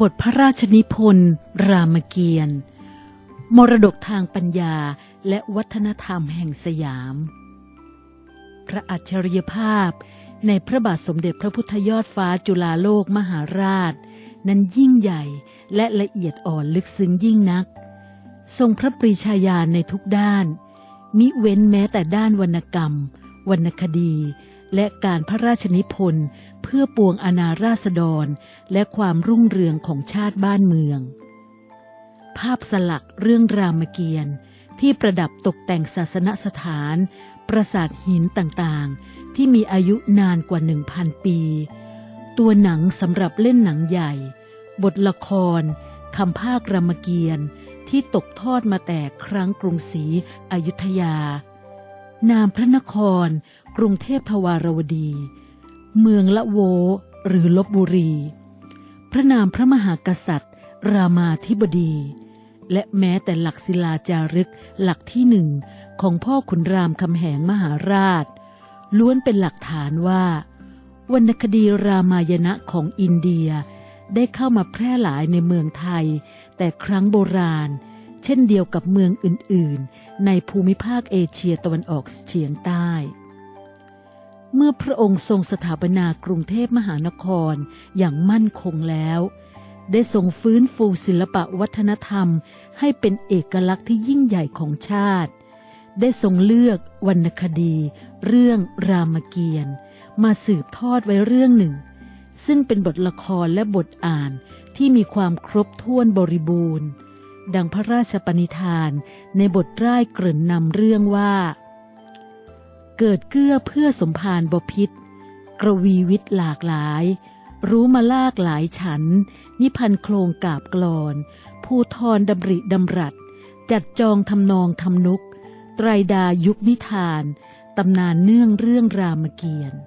บทพระราชนิพนธ์รามเกียรติ์มรดกทางปัญญาและวัฒนธรรมแห่งสยาม พระอัจฉริยภาพในพระบาทสมเด็จพระพุทธยอดฟ้าจุฬาโลกมหาราช นั้นยิ่งใหญ่และละเอียดอ่อนลึกซึ้งยิ่งนัก ทรงพระปรีชาญาณในทุกด้าน มิเว้นแม้แต่ด้านวรรณกรรม วรรณคดี และการพระราชนิพนธ์เพื่อปวงอนาราษฎร และความรุ่งเรืองของชาติบ้านเมือง ภาพสลักเรื่องรามเกียรติ์ที่ประดับตกแต่งศาสนสถาน ปราสาทหินต่างๆ ที่มีอายุนานกว่าหนึ่งพันปี ตัวหนังสำหรับเล่นหนังใหญ่ บทละครคำภาครามเกียรติ์ที่ตกทอดมาแต่ครั้งกรุงศรีอยุธยา นามพระนคร กรุงเทพทวารวดี เมืองละโว หรือลบบุรี พระนามพระมหากษัตริย์ รามาธิบดี และแม้แต่หลักศิลาจารึกหลักที่หนึ่งของพ่อขุนรามคำแหงมหาราช ล้วนเป็นหลักฐานว่า วรรณคดีรามายณะของอินเดียได้เข้ามาแพร่หลายในเมืองไทย แต่ครั้งโบราณ เช่นเดียวกับเมืองอื่น ในภูมิภาคเอเชียตะวันออกเฉียงใต้ เมื่อพระองค์ทรงสถาปนากรุงเทพมหานครอย่างมั่นคงแล้ว ได้ทรงฟื้นฟูศิลปะวัฒนธรรม ให้เป็นเอกลักษณ์ที่ยิ่งใหญ่ของชาติ ได้ทรงเลือกวรรณคดี เรื่องรามเกียรติ์มาสืบทอดไว้เรื่องหนึ่ง ซึ่งเป็นบทละครและบทอ่านที่มีความครบถ้วนบริบูรณ์ ดังพระราชปณิธานในบทร่ายเกริ่นนำเรื่องว่า เกิดเกื้อเพื่อสมภารบพิษกระวีวิทย์หลากหลาย รู้มาลากหลายฉัน นิพันธ์โครงกาบกลอนภูทรดำริดำรัสจัดจองทำนองทำนุก ไตรดายุคนิทานตำนานเนื่องเรื่องรามเกียรติ์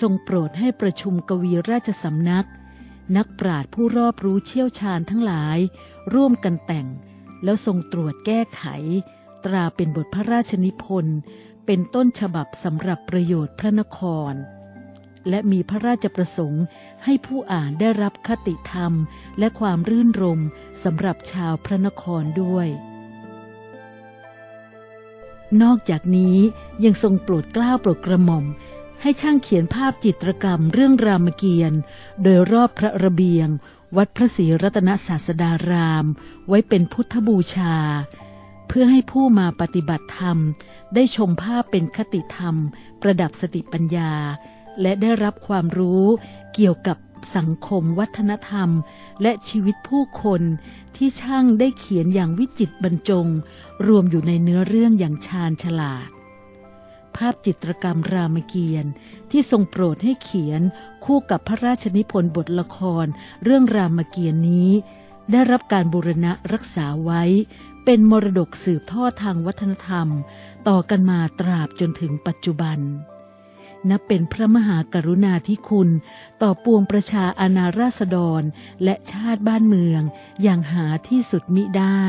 ทรงโปรดให้ประชุมกวีราชสำนัก นักปราชญ์ผู้รอบรู้เชี่ยวชาญทั้งหลาย ร่วมกันแต่ง แล้วทรงตรวจแก้ไข ตราเป็นบทพระราชนิพนธ์เป็นต้นฉบับสำหรับประโยชน์พระนคร และมีพระราชประสงค์ให้ผู้อ่านได้รับคติธรรมและความรื่นรมสำหรับชาวพระนครด้วย นอกจากนี้ยังทรงโปรดกล้าโปรดกระหม่อม ให้ช่างเขียนภาพจิตรกรรมเรื่องรามเกียรติ์โดยรอบพระระเบียง วัดพระศรีรัตนศาสดาราม ไว้เป็นพุทธบูชา เพื่อให้ผู้มาปฏิบัติธรรม ได้ชมภาพเป็นคติธรรม ประดับสติปัญญา และได้รับความรู้เกี่ยวกับสังคมวัฒนธรรม และชีวิตผู้คนที่ช่างได้เขียนอย่างวิจิตบรรจง รวมอยู่ในเนื้อเรื่องอย่างชาญฉลาด ภาพจิตรกรรมรามเกียรติ์ที่ทรงโปรดให้เขียนคู่กับพระราชนิพนธ์บทละคร เรื่องรามเกียรติ์นี้ ได้รับการบูรณะรักษาไว้ เป็นมรดกสืบทอดทางวัฒนธรรม ต่อกันมาตราบจนถึงปัจจุบันนับเป็นพระมหากรุณาธิคุณ ต่อปวงประชาอาณาราษฎร และชาติบ้านเมืองอย่างหาที่สุดมิได้